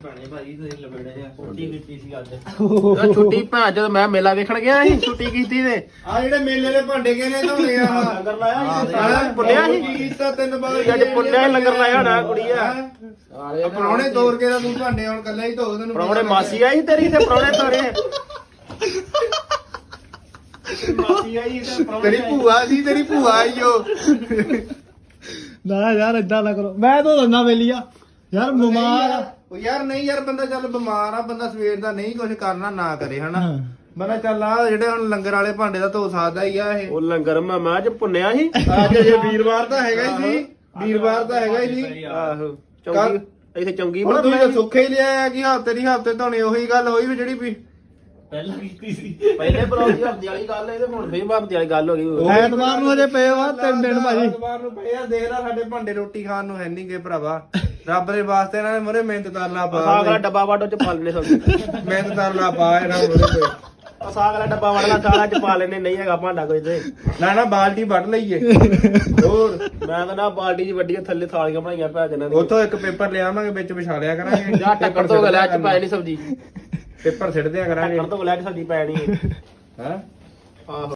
ਭਾਣੇ ਤੁਸੀਂ ਛੁੱਟੀ ਕੀਤੀ ਸੀ ਅੱਜ। ਉਹ ਛੁੱਟੀ ਭਾ ਜਦੋਂ ਮੈਂ ਮੇਲਾ ਵੇਖਣ ਗਿਆ ਸੀ ਛੁੱਟੀ ਕੀਤੀ ਤੇ। ਆ ਜਿਹੜੇ ਮੇਲੇ ਦੇ ਭਾਂਡੇ ਕਿਹਨੇ ਧੋਣੇ ਆ? ਲੰਗਰ ਲਾਇਆ ਸੀ। ਹਾਂ, ਪੁੱਲਿਆ ਸੀ। ਕੀ ਕੀਤਾ ਤਿੰਨ ਬਾਰ ਅੱਜ ਪੁੱਲਿਆ ਲੰਗਰ ਲਾਇਆ ਹੋਣਾ ਕੁੜੀ ਆ ਪਰੌਣੇ ਤੋੜ ਕੇ ਤਾਂ ਤੂੰ ਭਾਂਡੇ ਹੁਣ ਕੱਲਾ ਹੀ ਧੋ ਤੈਨੂੰ ਪ੍ਰਾਹੁਣੇ ਮਾਸੀ ਆਈ ਤੇਰੀ ਤੇ ਪ੍ਰਾਹੁਣੇ ਤੋਰੇ। ਮਾਸੀ ਆਈ ਤੇ ਤੇਰੀ ਭੂਆ ਸੀ ਤੇਰੀ ਭੂਆ ਆਈ ਓ। ਨਾ ਯਾਰ ਏਦਾਂ ਨਾ ਕਰੋ। ਮੈਂ ਤਾਂ ਦੰਨਾ ਵੇਲੀਆ। ਯਾਰ ਬਿਮਾਰ ਆ। ਉਹ ਯਾਰ ਨਹੀਂ ਯਾਰ ਬੰਦਾ ਚੱਲ ਬਿਮਾਰ ਆ ਬੰਦਾ ਸਵੇਰ ਦਾ ਨਹੀਂ ਕੁਝ ਕਰਨਾ ਨਾ ਕਰੇ ਹਨਾ? ਹਾਂ। ਬੰਦਾ ਚੱਲ ਆ ਜਿਹੜੇ ਹੁਣ ਲੰਗਰ ਵਾਲੇ ਭਾਂਡੇ ਦਾ ਧੋ ਸਕਦਾ ਹੀ ਆ ਇਹ। ਉਹ ਲੰਗਰ ਮੈਂ ਮੈਂ ਅੱਜ ਭੁੰਨਿਆ ਸੀ। ਅੱਜ ਜੇ ਵੀਰਵਾਰ ਤਾਂ ਹੈਗਾ ਹੀ ਸੀ। ਵੀਰਵਾਰ ਤਾਂ ਹੈਗਾ ਹੀ ਸੀ। ਆਹੋ। ਚੌਂਗੀ ਇੱਥੇ ਚੌਂਗੀ ਹੁਣ ਤੂੰ ਤਾਂ ਸੁੱਖੇ ਹੀ ਲਿਆ ਕਿ ਹਫ਼ਤੇ ਦੀ ਹਫ਼ਤੇ ਧੋਣੇ ਉਹੀ ਗੱਲ ਹੋਈ ਵੀ ਜਿਹੜੀ ਵੀ। ਪਹਿਲਾਂ ਕੀਤੀ ਸੀ। ਪਹਿਲੇ ਬਰੌਜੀ ਹਫ਼ਤੇ ਵਾਲੀ ਗੱਲ ਹੈ ਤੇ ਹੁਣ ਫੇਰ ਹਫ਼ਤੇ ਵਾਲੀ ਗੱਲ ਹੋ ਗਈ। ਐਤਵਾਰ ਨੂੰ ਅਜੇ ਪਏ ਵਾ ਤਿੰਨ ਦਿਨ ਭਾਜੀ। ਐਤਵਾਰ ਨੂੰ ਪਏ ਆ ਦੇਖ ਲੈ ਸਾਡੇ ਭਾਂਡੇ ਰੋਟੀ ਖਾਣ ਨੂੰ ਹੈ ਨਹੀਂਗੇ ਭਰਾਵਾ। ਰੱਬ ਦੇ ਵਾਸਤੇ ਇਹਨਾਂ ਨੇ ਮਰੇ ਮਿਹਨਤ ਤਰਲਾ ਸਾਗ ਵਾਲਾ ਪਾ ਡੱਬਾ ਵਾਟੋ ਚ ਪਾ ਲੈਣੇ ਸਬਜ਼ੀ। ਮਿਹਨਤ ਤਰਲਾ ਪਾ ਇਹਨਾਂ ਮਰੇ ਸਾਗ ਵਾਲਾ ਡੱਬਾ ਵੜਨਾ ਸਾਲਾ ਚ ਪਾ ਲੈਣੇ ਨਹੀਂ ਹੈਗਾ ਭਾਂਡਾ ਕੋਈ ਤੇ। ਨਾ ਨਾ ਬਾਲਟੀ ਵੱਢ ਲਈਏ। ਹੋਰ। ਮੈਂ ਤਾਂ ਨਾ ਬਾਲਟੀ ਚ ਵੱਡੀਆਂ ਥੱਲੇ ਥਾਲੀਆਂ ਬਣਾਈਆਂ ਭੈ ਜਨਾਂ ਦੀ ਉਥੋਂ ਇੱਕ ਪੇਪਰ ਲਿਆਵਾਂਗੇ ਵਿੱਚ ਵਿਛਾ ਲਿਆ ਕਰਾਂਗੇ। ਜਾ ਟੱਕਰ ਤੋਂ ਗਲਿਆ ਚ ਪੈ ਨਹੀਂ ਸਬਜ਼ੀ। ਪੇਪਰ ਸਿੱਟ ਦਿਆ ਕਰਾਂਗੇ। ਟੱਕਰ ਤੋਂ ਗਲਿਆ ਚ ਸਬਜ਼ੀ ਪੈਣੀ ਹਾਂ? ਆਹੋ।